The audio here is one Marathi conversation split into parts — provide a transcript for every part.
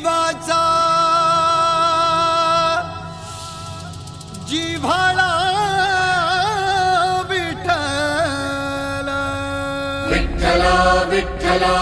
जीवाचा जिव्हाळा विठ्ठला. विठ्ठला विठ्ठला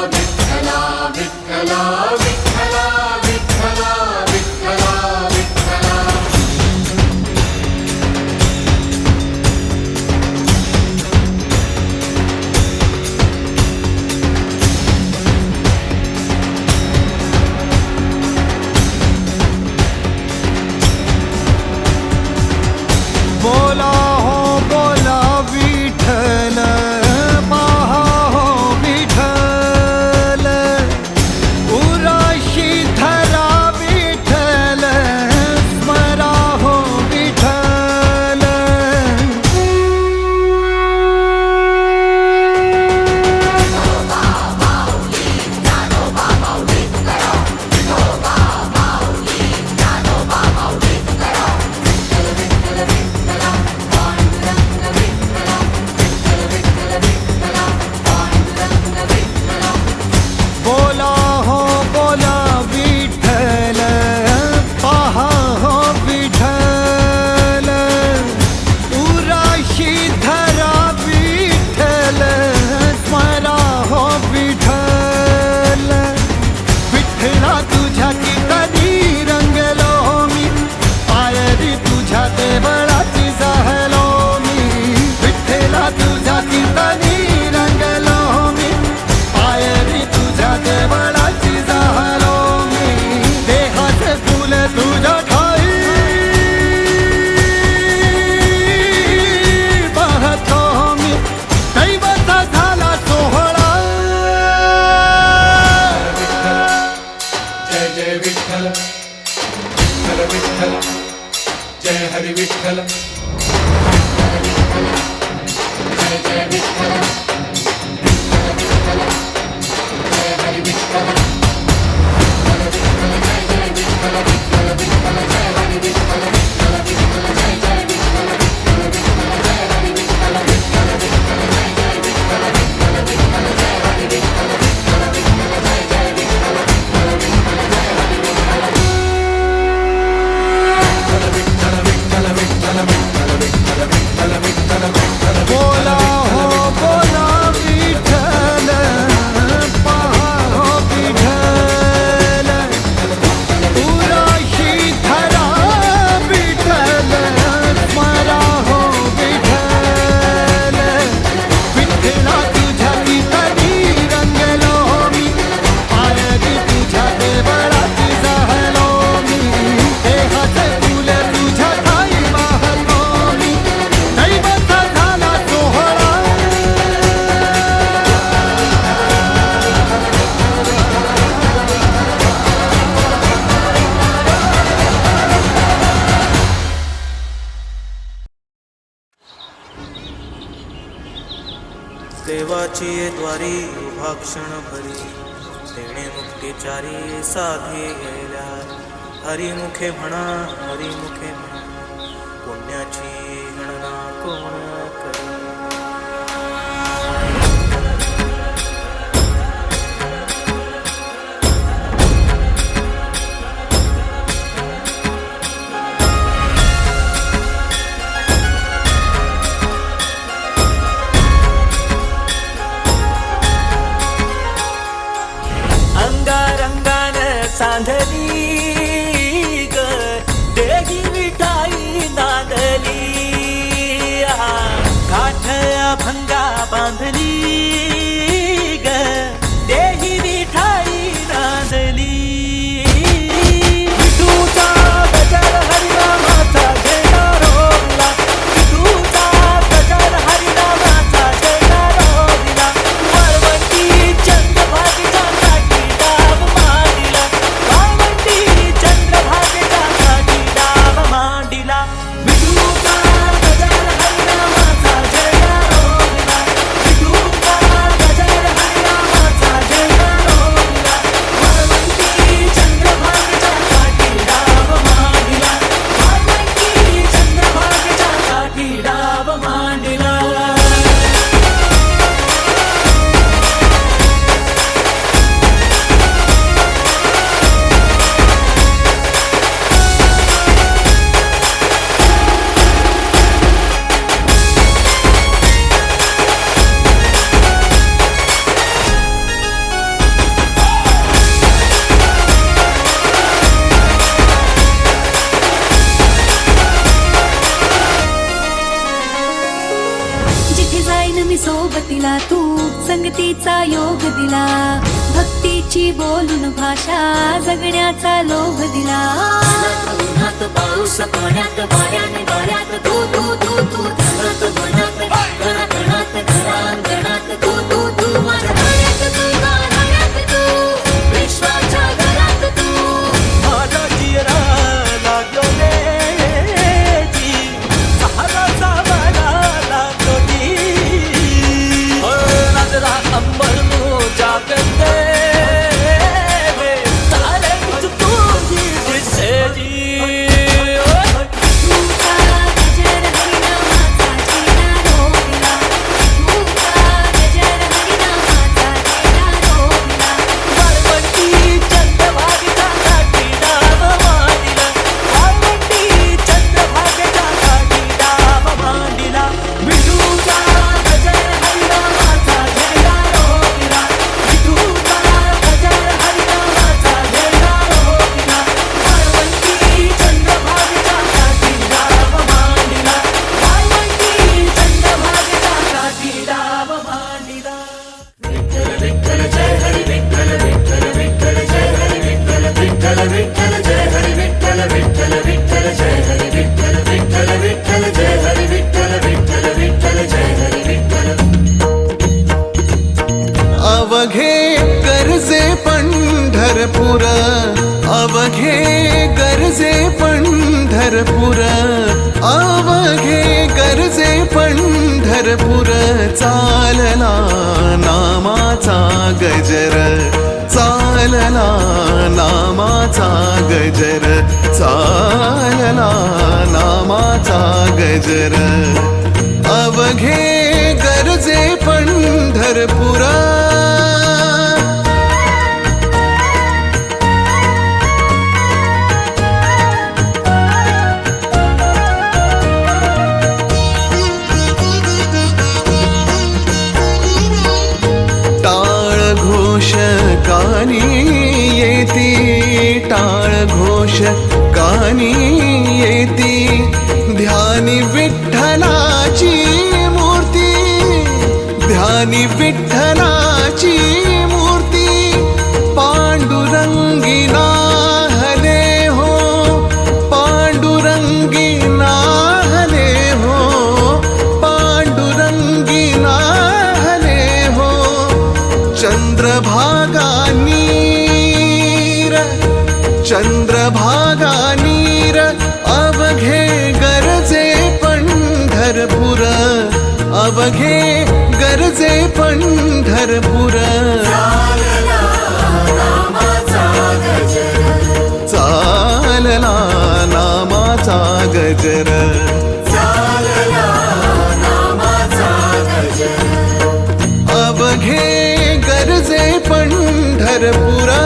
بالهلا بالهلا بالهلا Harry Rich Fella. Harry Rich Fella. Harry Rich Fella. Harry Rich Fella. તેવા છીએ દ્વારી ઉભાક્ષણ ભરી તેણે મુક્તિ ચારી સાથે ગયેલા હરિમુખે ભણા હરિમુખે ભણા 山的你。जगण्याचा लोभ दिला. आवघे गरजे पंढरपूर चालला नामाचा गजर. चालला नामाचा गजर. चालला नामाचा गजर. अवघे गरजे पंढरपुरा കാനീ मागे गरजे पंढरपुर चालला नामाचा गजर. अवघे गरजे पंढरपुरा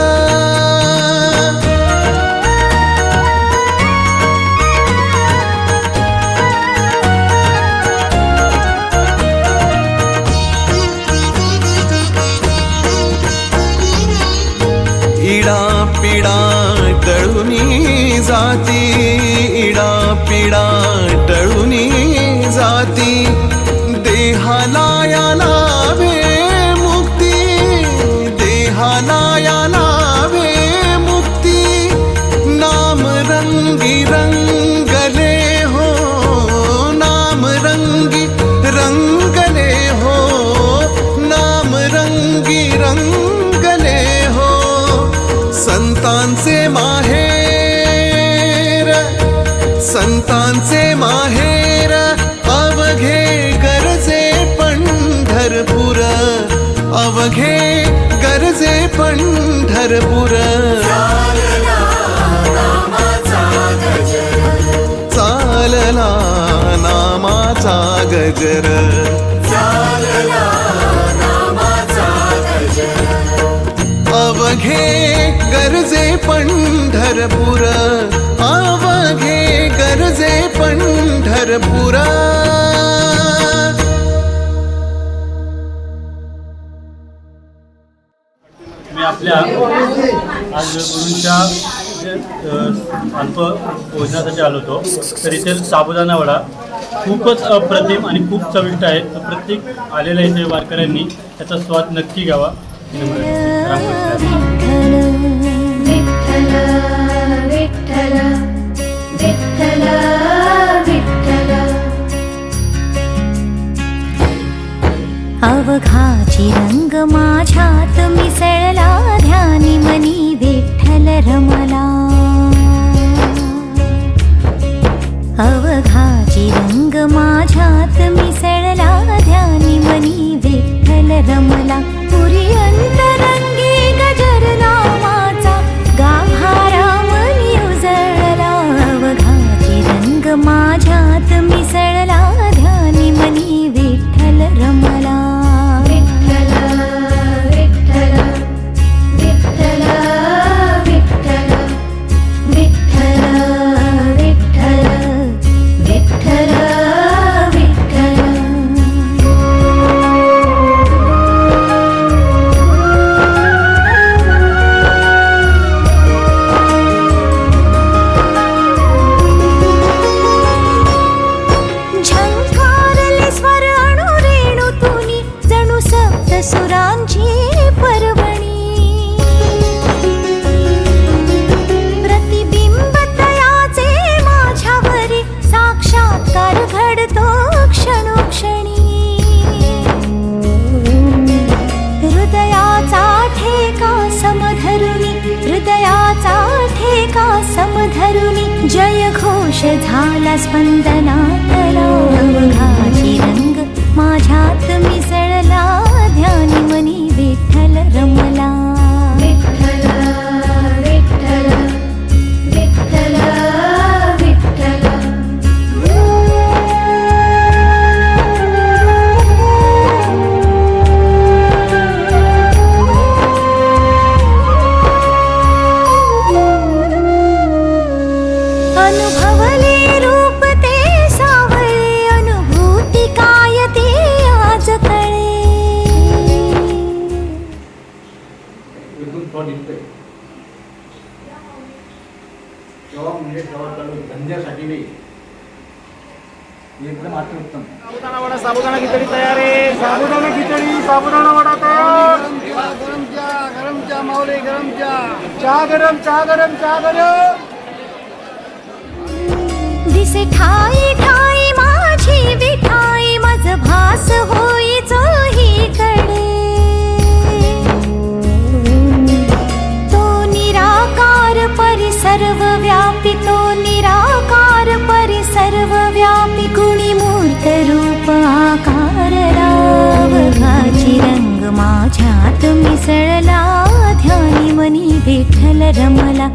ઈડા પીડા संतांचे माहेर अवघे गरजे पंढरपुर अवघे गरजे पंढरपुर चालला नामाचा गजर. अवघे गरजे पंढरपुर पंढरपुरा मी आपल्या आज गुरूंच्या अल्प भोजनासाठी आलो होतो. तर इथे साबुदाणा वडा. खूपच अप्रतिम आणि खूप चविष्ट आहेत तर प्रत्येक आलेल्या इथे वारकऱ्यांनी त्याचा स्वाद नक्की घ्यावा. ही विठ्ठल विठ्ठल अवघाची रंग माझ्यात मिसळला ध्यानी मनी विठ्ठल रमला. अवघाची रंग माझ्यात मिसळला ध्यानी मनी विठ्ठल रमला. पुरी स्पर्श झाला स्पंदना तरा रंग माझ्यात मिसळ निघतोय. तेव्हा म्हणजे चालू धंद्यासाठी नाही. एकदम साबुदाणा खिचडी तयार आहे. साबुदाणा खिचडी साबुदाणा वडा तयार. गरम चहा गरम चहा गरम चहा चहा गरम. चहा गरम चहा गरम दिसे ठाई ठाई माझी विठाई मज भास होई माझ्यात मिसळला ध्यानी मनी विठ्ठल रमला.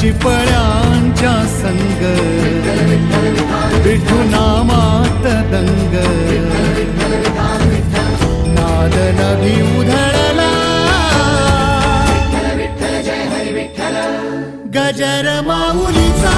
चिपळ्यांच्या संग. विठू नामात दंग. नाद नभी उधळला. गजर माऊलीचा.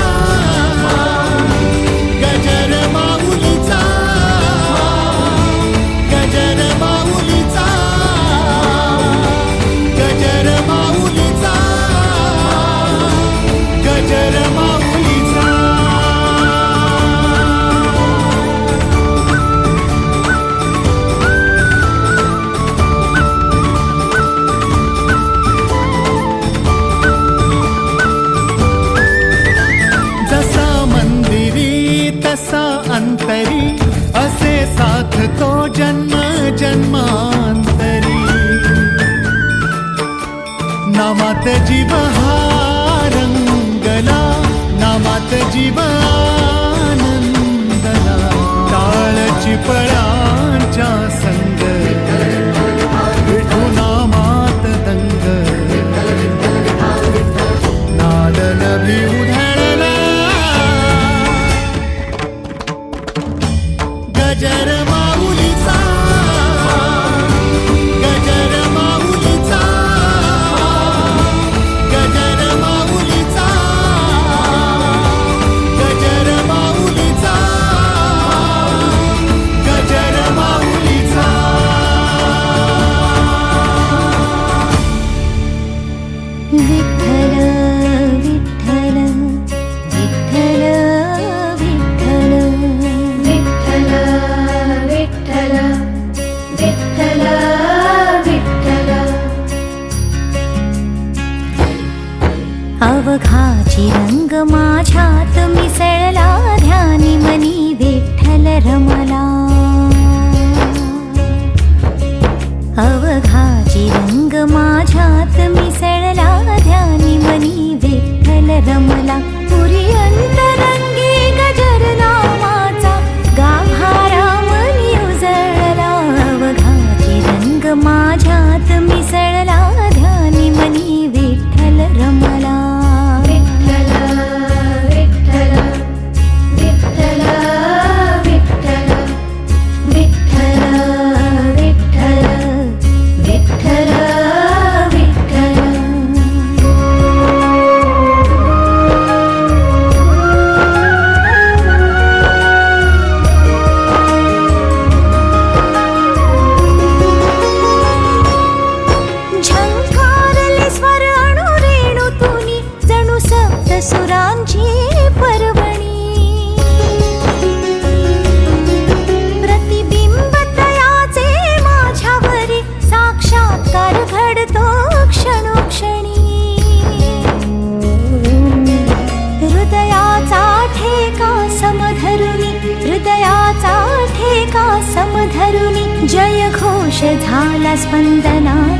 झाला स्पंदना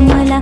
मला